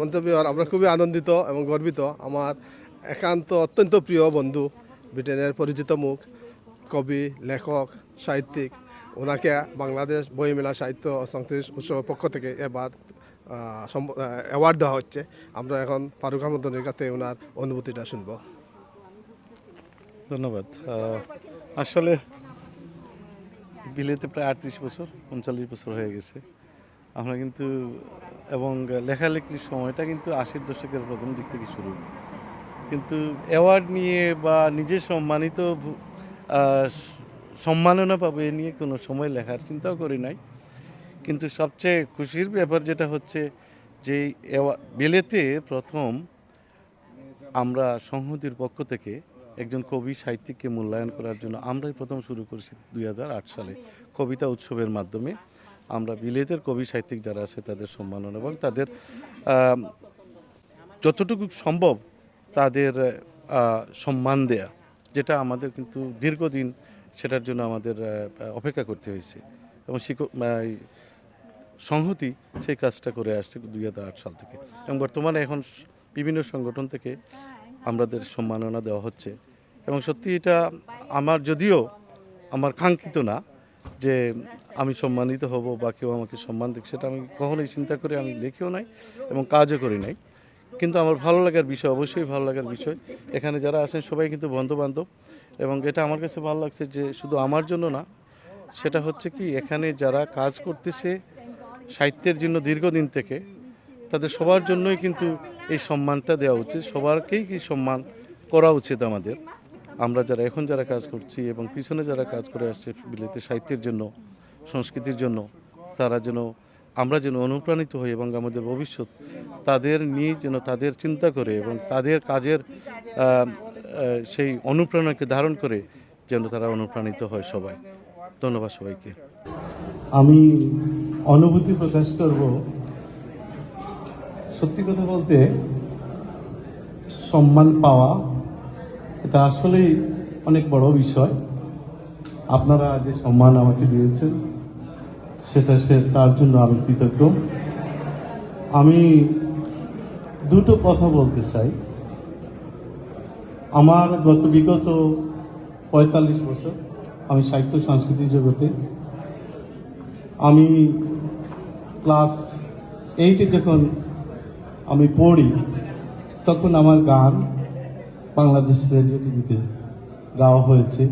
মন্তব্য আমরা খুবই আনন্দিত এবং গর্বিত। আমার একান্ত অত্যন্ত প্রিয় বন্ধু, ব্রিটেনের পরিচিত মুখ, কবি, লেখক, সাহিত্যিক। ওনাকে বাংলাদেশ বইমেলা সাহিত্য ও সংস্কৃতি উৎসবের পক্ষ থেকে এবার অ্যাওয়ার্ড দেওয়া হচ্ছে। আমরা এখন ফারুক আহমদের কাছে ওনার অনুভূতিটা শুনব। ধন্যবাদ। আসলে বিলেতে প্রায় আটত্রিশ বছর, উনচল্লিশ বছর হয়ে গেছে। আমরা কিন্তু, এবং লেখালেখির সময়টা কিন্তু আশির দশকের প্রথম দিক থেকে শুরু। কিন্তু অ্যাওয়ার্ড নিয়ে বা নিজে সম্মানিত সম্মাননা পাবে এ নিয়ে কোনো সময় লেখার চিন্তাও করি নাই। কিন্তু সবচেয়ে খুশির ব্যাপার যেটা হচ্ছে যে বেলেতে প্রথম আমরা সংহতির পক্ষ থেকে একজন কবি সাহিত্যিককে মূল্যায়ন করার জন্য আমরাই প্রথম শুরু করেছি দুই হাজার আট সালে কবিতা উৎসবের মাধ্যমে। আমরা বিলেতের কবি সাহিত্যিক যারা আছে, তাদের সম্মাননা এবং তাদের যতটুকু সম্ভব তাদের সম্মান দেয়া, যেটা আমাদের কিন্তু দীর্ঘদিন সেটার জন্য আমাদের অপেক্ষা করতে হয়েছে। এবং সংহতি সেই কাজটা করে আসছে দুই হাজার আট সাল থেকে। এবং বর্তমানে এখন বিভিন্ন সংগঠন থেকে আমাদের সম্মাননা দেওয়া হচ্ছে। এবং সত্যি এটা আমার, যদিও আমার কাঙ্ক্ষিত না যে আমি সম্মানিত হব বা কেউ আমাকে সম্মান দিক, সেটা আমি কখনোই চিন্তা করে আমি লিখেও নাই এবং কাজও করি নাই। কিন্তু আমার ভালো লাগার বিষয়, অবশ্যই ভালো লাগার বিষয়। এখানে যারা আছেন সবাই কিন্তু বন্ধুবান্ধব এবং এটা আমার কাছে ভালো লাগছে যে শুধু আমার জন্য না, সেটা হচ্ছে কি এখানে যারা কাজ করতেছে সাহিত্যের জন্য দীর্ঘদিন থেকে, তাদের সবার জন্যই কিন্তু এই সম্মানটা দেওয়া উচিত। সবারকেই কি সম্মান করা উচিত আমাদের? আমরা যারা এখন যারা কাজ করছি এবং পিছনে যারা কাজ করে আসছে বিলেতে সাহিত্যের জন্য, সংস্কৃতির জন্য, তারা যেন, আমরা যেন অনুপ্রাণিত হই এবং আমাদের ভবিষ্যৎ তাদের নিয়ে যেন তাদের চিন্তা করে এবং তাদের কাজের সেই অনুপ্রেরণাকে ধারণ করে যেন তারা অনুপ্রাণিত হয় সবাই। ধন্যবাদ সবাইকে। আমি অনুভূতি প্রকাশ করব। সত্যি কথা বলতে সম্মান পাওয়া এটা আসলেই অনেক বড় বিষয়। আপনারা যে সম্মান আমাকে দিয়েছেন, সেটা সে তার জন্য আমি কৃতজ্ঞ। আমি দুটো কথা বলতে চাই। আমার গত বিগত পঁয়তাল্লিশ বছর আমি সাহিত্য সাংস্কৃতিক জগতে, আমি ক্লাস এইটে যখন আমি পড়ি, তখন আমার গান বাংলাদেশ রেডিও টিভিতে গাওয়া হয়েছে।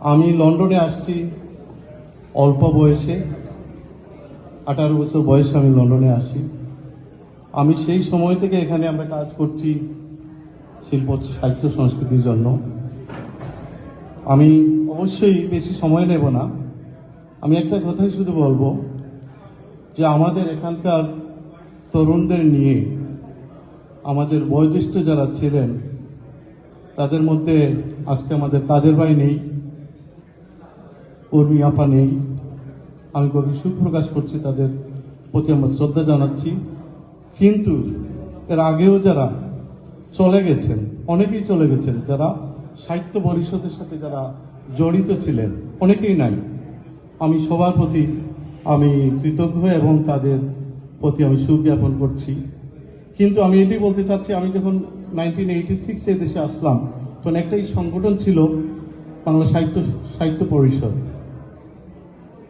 আমি লন্ডনে আসছি অল্প বয়সে। আঠারো বছর বয়সে আমি লন্ডনে আসি। আমি সেই সময় থেকে এখানে আমরা কাজ করছি শিল্প, সাহিত্য, সংস্কৃতির জন্য। আমি অবশ্যই বেশি সময় নেব না। আমি একটা কথাই শুধু বলব যে আমাদের এখানকার তরুণদের নিয়ে আমাদের বয়োজ্যেষ্ঠ যারা ছিলেন, তাদের মধ্যে আজকে আমাদের কাদের ভাই নেই, উর্মি আপা নেই। আমি কবি সুখ প্রকাশ করছি তাদের প্রতি আমার শ্রদ্ধা জানাচ্ছি। কিন্তু এর আগেও যারা চলে গেছেন, অনেকেই চলে গেছেন, যারা সাহিত্য পরিষদের সাথে যারা জড়িত ছিলেন, অনেকেই নাই। আমি সবার প্রতি আমি কৃতজ্ঞ এবং তাদের প্রতি আমি সুজ্ঞাপন করছি। কিন্তু আমি এটাই বলতে চাচ্ছি, আমি যখন নাইনটিন এইটি সিক্সে দেশে আসলাম, তখন একটাই সংগঠন ছিল বাংলা সাহিত্য সাহিত্য পরিষদ।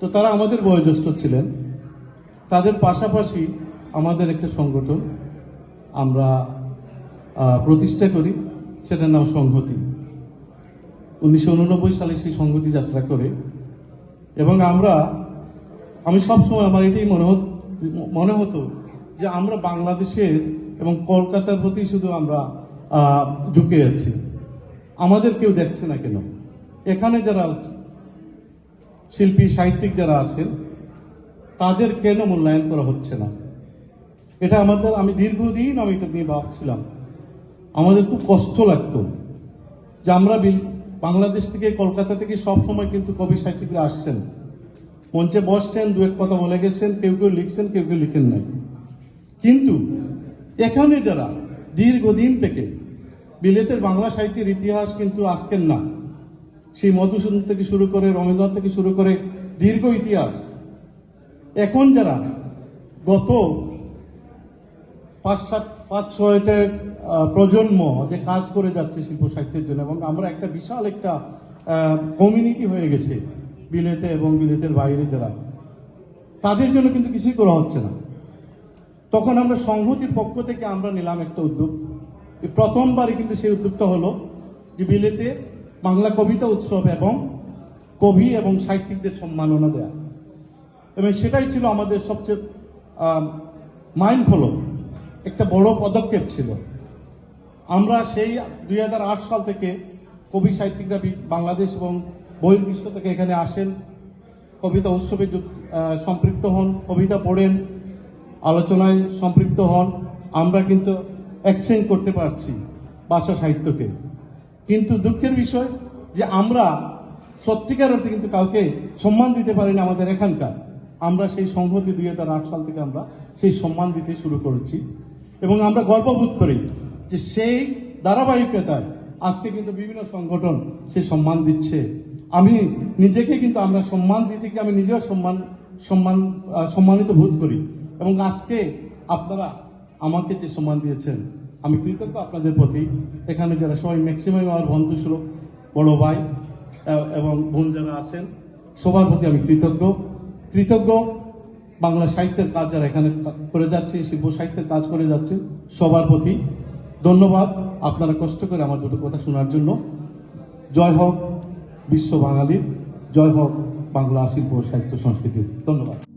তো তারা আমাদের বয়োজ্যেষ্ঠ ছিলেন। তাদের পাশাপাশি আমাদের একটা সংগঠন আমরা প্রতিষ্ঠা করি, সেটার নাম সংহতি। উনিশশো উননব্বই সালে সেই সংহতি যাত্রা করে এবং আমরা, আমি সবসময় আমার এটাই মনে হত, মনে হতো যে আমরা বাংলাদেশের এবং কলকাতার প্রতি শুধু আমরা ঝুঁকে আছি। আমাদের কেউ দেখছে না কেন? এখানে যারা শিল্পী, সাহিত্যিক যারা আছেন, তাদের কেন মূল্যায়ন করা হচ্ছে না? এটা আমাদের, আমি দীর্ঘদিন আমি এটা নিয়ে ভাবছিলাম। আমাদের খুব কষ্ট লাগতো যে আমরা বিল- বাংলাদেশ থেকে কলকাতা থেকে সব সময় কিন্তু কবি সাহিত্যিকরা আসছেন। মঞ্চে বসছেন দু এক কথা বলে গেছেন, কেউ কেউ লিখছেন, কেউ কেউ লিখেন নাই। কিন্তু এখানে যারা দীর্ঘদিন থেকে বিলেতের বাংলা সাহিত্যের ইতিহাস কিন্তু আজকের না, সেই মধুসূদন থেকে শুরু করে রবীন্দ্রনাথ থেকে শুরু করে দীর্ঘ ইতিহাস, এখন যারা গত পাঁচ সাত, পাঁচ ছয়টা প্রজন্ম যে কাজ করে যাচ্ছে শিল্প সাহিত্যের জন্য এবং আমরা একটা বিশাল একটা কমিউনিটি হয়ে গেছে বিলেতে এবং বিলেতের বাইরে যারা, তাদের জন্য কিন্তু কিছুই করা হচ্ছে না। তখন আমরা সংহতির পক্ষ থেকে আমরা নিলাম একটা উদ্যোগ। প্রথমবারই কিন্তু সেই উদ্যোগটা হলো যে বিলেতে বাংলা কবিতা উৎসব এবং কবি এবং সাহিত্যিকদের সম্মাননা দেয়া। এবং সেটাই ছিল আমাদের সবচেয়ে মাইন্ড মাইন্ডফল একটা বড় পদক্ষেপ ছিল। আমরা সেই দুই হাজার আট সাল থেকে কবি সাহিত্যিকরা বাংলাদেশ এবং বহির্বিশ্ব থেকে এখানে আসেন, কবিতা উৎসবে সম্পৃক্ত হন, কবিতা পড়েন। আলোচনায় সম্পৃক্ত হন, আমরা কিন্তু এক্সচেঞ্জ করতে পারছি ভাষা সাহিত্যকে। কিন্তু দুঃখের বিষয় যে আমরা সত্যিকার অর্থে কিন্তু কাউকে সম্মান দিতে পারি না আমাদের এখানকার। আমরা সেই সংহতি দুই হাজার আট সাল থেকে আমরা সেই সম্মান দিতে শুরু করেছি। এবং আমরা গর্ববোধ করি যে সেই ধারাবাহিকতায় আজকে কিন্তু বিভিন্ন সংগঠন সেই সম্মান দিচ্ছে। আমি নিজেকে কিন্তু আমরা সম্মান দিতে গিয়ে আমি নিজেও সম্মান সম্মান সম্মানিত বোধ করি। এবং আজকে আপনারা আমাকে যে সম্মান দিয়েছেন, আমি কৃতজ্ঞ আপনাদের প্রতি। এখানে যারা সবাই ম্যাক্সিমাম আমার বন্ধু ছিল, বড় ভাই এবং বোন যারা আছেন, সবার প্রতি আমি কৃতজ্ঞ। কৃতজ্ঞ বাংলা সাহিত্যের কাজ যারা এখানে করে যাচ্ছে, শিল্প সাহিত্যের কাজ করে যাচ্ছে, সবার প্রতি ধন্যবাদ। আপনারা কষ্ট করে আমার দুটো কথা শোনার জন্য। জয় হোক বিশ্ব বাঙালির, জয় হোক বাংলা শিল্প সাহিত্য সংস্কৃতির। ধন্যবাদ।